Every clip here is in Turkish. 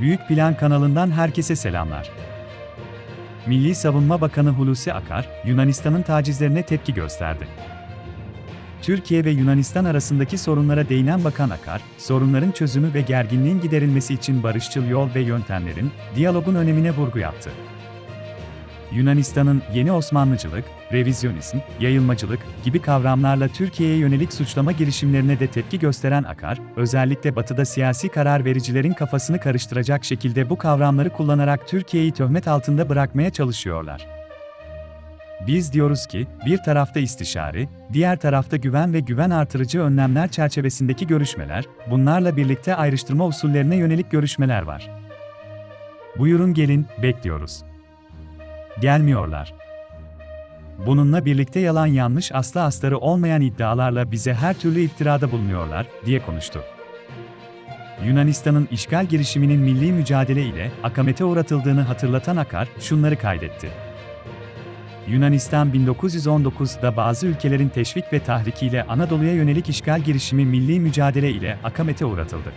Büyük Plan kanalından herkese selamlar. Milli Savunma Bakanı Hulusi Akar, Yunanistan'ın tacizlerine tepki gösterdi. Türkiye ve Yunanistan arasındaki sorunlara değinen Bakan Akar, sorunların çözümü ve gerginliğin giderilmesi için barışçıl yol ve yöntemlerin, diyalogun önemine vurgu yaptı. Yunanistan'ın yeni Osmanlıcılık, revizyonizm, yayılmacılık gibi kavramlarla Türkiye'ye yönelik suçlama girişimlerine de tepki gösteren Akar, özellikle Batı'da siyasi karar vericilerin kafasını karıştıracak şekilde bu kavramları kullanarak Türkiye'yi töhmet altında bırakmaya çalışıyorlar. Biz diyoruz ki, bir tarafta istişare, diğer tarafta güven ve güven artırıcı önlemler çerçevesindeki görüşmeler, bunlarla birlikte ayrıştırma usullerine yönelik görüşmeler var. Buyurun gelin, bekliyoruz. Gelmiyorlar. Bununla birlikte yalan yanlış aslı astarı olmayan iddialarla bize her türlü iftirada bulunuyorlar, diye konuştu. Yunanistan'ın işgal girişiminin milli mücadele ile akamete uğratıldığını hatırlatan Akar, şunları kaydetti. Yunanistan 1919'da bazı ülkelerin teşvik ve tahrikiyle Anadolu'ya yönelik işgal girişimi milli mücadele ile akamete uğratıldı.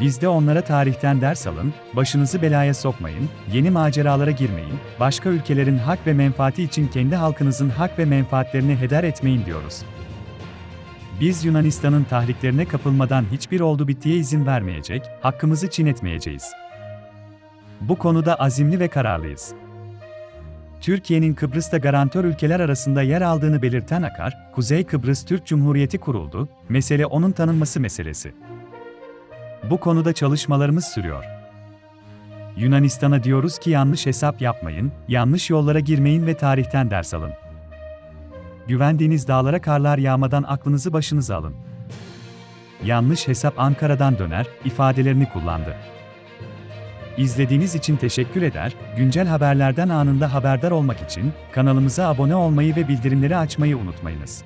Biz de onlara tarihten ders alın, başınızı belaya sokmayın, yeni maceralara girmeyin, başka ülkelerin hak ve menfaati için kendi halkınızın hak ve menfaatlerini heder etmeyin diyoruz. Biz Yunanistan'ın tahriklerine kapılmadan hiçbir oldu bittiye izin vermeyecek, hakkımızı çiğnetmeyeceğiz. Bu konuda azimli ve kararlıyız. Türkiye'nin Kıbrıs'ta garantör ülkeler arasında yer aldığını belirten Akar, Kuzey Kıbrıs Türk Cumhuriyeti kuruldu, mesele onun tanınması meselesi. Bu konuda çalışmalarımız sürüyor. Yunanistan'a diyoruz ki yanlış hesap yapmayın, yanlış yollara girmeyin ve tarihten ders alın. Güvendiğiniz dağlara karlar yağmadan aklınızı başınıza alın. Yanlış hesap Ankara'dan döner ifadelerini kullandı. İzlediğiniz için teşekkür eder, güncel haberlerden anında haberdar olmak için kanalımıza abone olmayı ve bildirimleri açmayı unutmayınız.